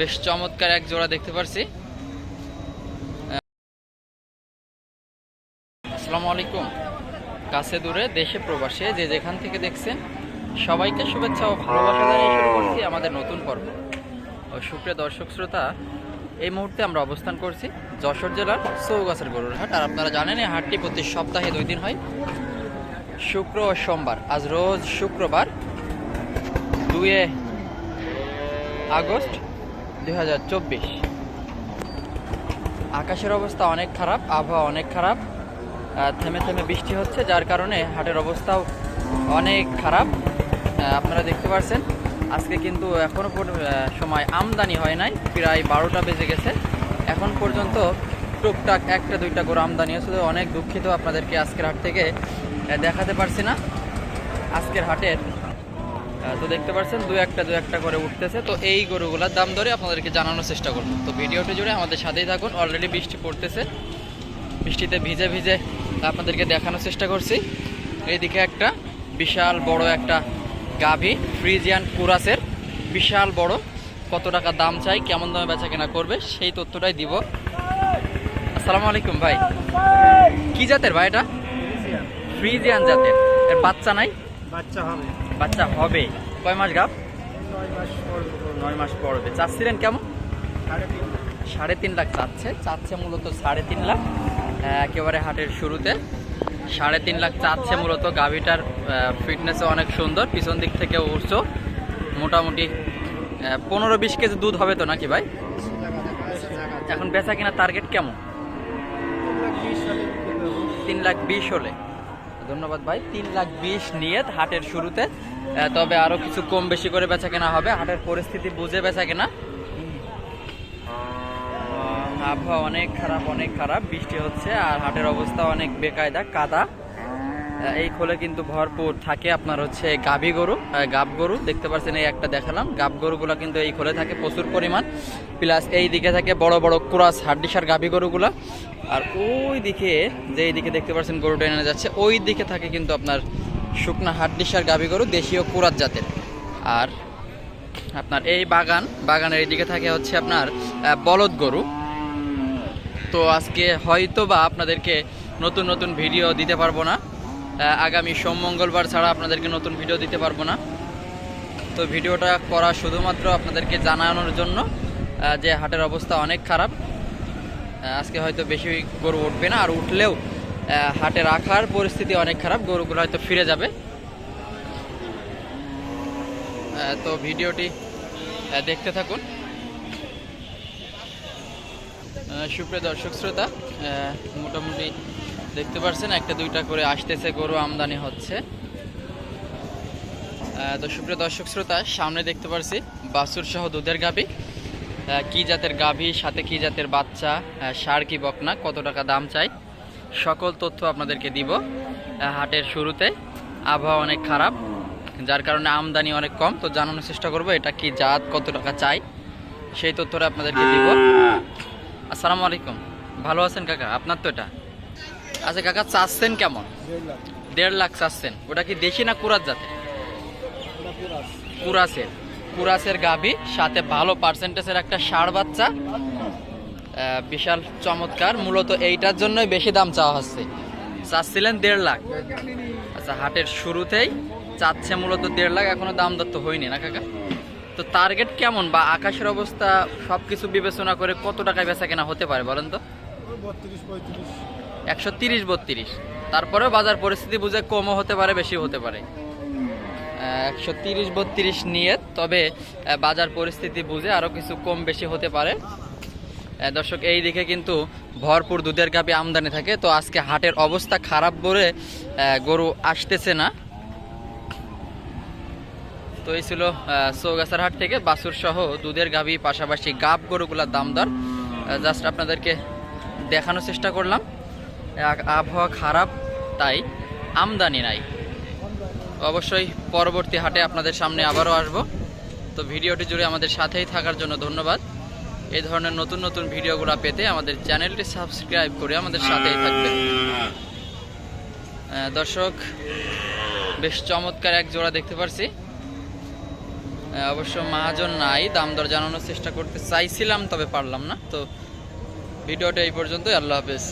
বেশ চমৎকার এক জোড়া দেখতে পারছি। আসসালামু আলাইকুম। কাছে দূরে, দেশে প্রবাসে, যে যেখান থেকে দেখছেন, সবাইকে শুভেচ্ছা ও ভালোবাসা জানিয়ে শুরু করছি আমাদের নতুন পর্ব। ও, সুপ্রিয় দর্শক শ্রোতা, এই মুহূর্তে আমরা অবস্থান করছি যশোর জেলার চৌগাছের গরুর হাট। আর আপনারা জানেন, এই হাটটি প্রতি সপ্তাহে দুই দিন হয়, শুক্র ও সোমবার। আজ রোজ শুক্রবার দুয়ে আগস্ট দু হাজার চব্বিশ। আকাশের অবস্থা অনেক খারাপ, আবহাওয়া অনেক খারাপ থেমে থেমে বৃষ্টি হচ্ছে, যার কারণে হাটের অবস্থাও অনেক খারাপ। আপনারা দেখতে পাচ্ছেন আজকে কিন্তু এখনও পর- সময় আমদানি হয় নাই, প্রায় বারোটা বেজে গেছে। এখন পর্যন্ত টুকটাক একটা দুইটা করে আমদানি হয়েছে তো অনেক দুঃখিত আপনাদেরকে আজকের হাট থেকে দেখাতে পারছি না। আজকের হাটের তো দেখতে পাচ্ছেন দু একটা দু একটা করে উঠতেছে। তো এই গরুগুলোর দাম ধরে আপনাদেরকে জানানোর চেষ্টা করব। তো ভিডিওটি জুড়ে আমাদের সাথেই থাকুন। অলরেডি বৃষ্টি পড়তেছে। বৃষ্টিতে ভিজে ভিজে আপনাদেরকে দেখানোর চেষ্টা করছি। এইদিকে একটা বিশাল বড় একটা গাভী, ফ্রিজিয়ান কুরাসের বিশাল বড়। কত টাকা দাম চাই, কেমন দামে বেচা কেনা করবে, সেই তথ্যটাই দিব। আসসালামু আলাইকুম ভাই। কি জাতের ভাই এটা? ফ্রিজিয়ান জাতের। এর বাচ্চা নাই? বাচ্চা হবে। বাচ্চা হবে। কয় মাস গাভ নয় মাস পড়বে। চাচ্ছিলেন কেমন? সাড়ে তিন সাড়ে তিন লাখ চাচ্ছে। চাচ্ছে মূলত সাড়ে তিন লাখ। একেবারে হাটের শুরুতে। সাড়ে তিন লাখ চাচ্ছে মূলত। গাভিটার ফিটনেসও অনেক সুন্দর। পিছন দিক থেকে উঠছো মোটামুটি পনেরো বিশ কেজি দুধ হবে তো নাকি ভাই? এখন বেচা কিনা টার্গেট কেমন? তিন লাখ বিশ হলে। ধন্যবাদ ভাই। তিন লাখ বিশ নিয়ে হাটের শুরুতে তবে আরও কিছু কম বেশি করে বেচা কেনা হবে। হাটের পরিস্থিতি বুঝে বেচা কেনা। আবহাওয়া অনেক খারাপ অনেক খারাপ। বৃষ্টি হচ্ছে আর হাটের অবস্থা অনেক বেকায়দা, কাদা। এই খোলে কিন্তু ভরপুর থাকে আপনার হচ্ছে গাভী গরু গাব গরু। দেখতে পাচ্ছেন এই একটা দেখালাম। গাব গরুগুলো কিন্তু এই খোলে থাকে প্রচুর পরিমাণ। প্লাস এই দিকে থাকে বড় বড় ক্রাস হাড্ডিসার গাভী গরুগুলো। আর ওই দিকে, যে এই দিকে দেখতে পাচ্ছেন গরুটা এনে যাচ্ছে, ওই দিকে থাকে কিন্তু আপনার শুকনা হাড্ডিসার গাভী গরু, দেশীয় কুরাত জাতের। আর আপনার এই বাগান, বাগানের এইদিকে থাকে হচ্ছে আপনার বলদ গরু। তো আজকে হয়তো বা আপনাদেরকে নতুন নতুন ভিডিও দিতে পারব না। আগামী সোম মঙ্গলবার ছাড়া আপনাদেরকে নতুন ভিডিও দিতে পারব না। তো ভিডিওটা করা শুধুমাত্র আপনাদেরকে জানানোর জন্য যে হাটের অবস্থা অনেক খারাপ। আজকে হয়তো বেশি গরু উঠবে না, আর উঠলেও হাটে রাখার পরিস্থিতি অনেক খারাপ, গরুগুলো হয়তো ফিরে যাবে। তো ভিডিওটি দেখতে থাকুন। সুপ্রিয় দর্শক, শ্রোতা মোটামুটি দেখতে পাচ্ছেন একটা দুইটা করে আসতেছে গরু আমদানি হচ্ছে। তো সুপ্রিয় দর্শক শ্রোতা সামনে দেখতে পাচ্ছি বাছুর সহ দুধের গাভী। কি জাতের গাভী সাথে কি জাতের বাচ্চা সার কি বকনা কত টাকা দাম চাই সকল তথ্য আপনাদেরকে দিব। হাটের শুরুতে আবহাওয়া অনেক খারাপ যার কারণে আমদানি অনেক কম তো জানানোর চেষ্টা করব এটা কি জাত কত টাকা চাই সেই তথ্যটা আপনাদেরকে দিব। আসসালামু আলাইকুম। ভালো আছেন কাকা? আপনার তো এটা? আচ্ছা কাকা, চাচ্ছেন কেমন? দেড় লাখ চাচ্ছেন। ওটা কি দেশি না কুরাত জাতে কুরাসের। কুরাসের গাভী, সাথে ভালো পার্সেন্টেজের একটা ষাড় বাচ্চা। বিশাল চমৎকার। মূলত এইটার জন্যই বেশি দাম চাওয়া হচ্ছে। চাচ্ছিলেন দেড় লাখ। আচ্ছা হাটের শুরুতেই চাচ্ছে মূলত দেড় লাখ, এখনও দাম দত্ত হয়নি না, কাকা? তো টার্গেট কেমন বা আকাশের অবস্থা সবকিছু বিবেচনা করে কত টাকায় বেচা কেনা হতে পারে বলেন তো? বত্রিশ, পঁয়ত্রিশ। একশো তিরিশ, বত্রিশ। তারপরেও বাজার পরিস্থিতি বুঝে কমও হতে পারে বেশি হতে পারে। একশো তিরিশ, বত্রিশ নিয়ে, তবে বাজার পরিস্থিতি বুঝে আরও কিছু কম, বেশি হতে পারে। দর্শক, এই দিকে কিন্তু ভরপুর দুধের গাভী আমদানি থাকে। তো আজকে হাটের অবস্থা খারাপ বলে গরু আসতেছে না। তো এই ছিল চৌগাছার হাট থেকে বাছুর সহ দুধের গাভী পাশাপাশি গাব গরুগুলার দাম দর জাস্ট আপনাদেরকে দেখানোর চেষ্টা করলাম। আবহাওয়া খারাপ, তাই আমদানি নাই। অবশ্যই পরবর্তী হাটে আপনাদের সামনে আবারও আসব। তো ভিডিওটি জুড়ে আমাদের সাথেই থাকার জন্য ধন্যবাদ। এই ধরনের নতুন নতুন ভিডিওগুলো পেতে আমাদের চ্যানেলটি সাবস্ক্রাইব করে আমাদের সাথেই থাকবেন। দর্শক, বেশ চমৎকার এক জোড়া দেখতে পারছি। অবশ্য মহাজন নাই, দাম দর জানানোর চেষ্টা করতে চাইছিলাম, তবে পারলাম না। তো ভিডিওটা এই পর্যন্তই, আল্লাহ হাফেজ।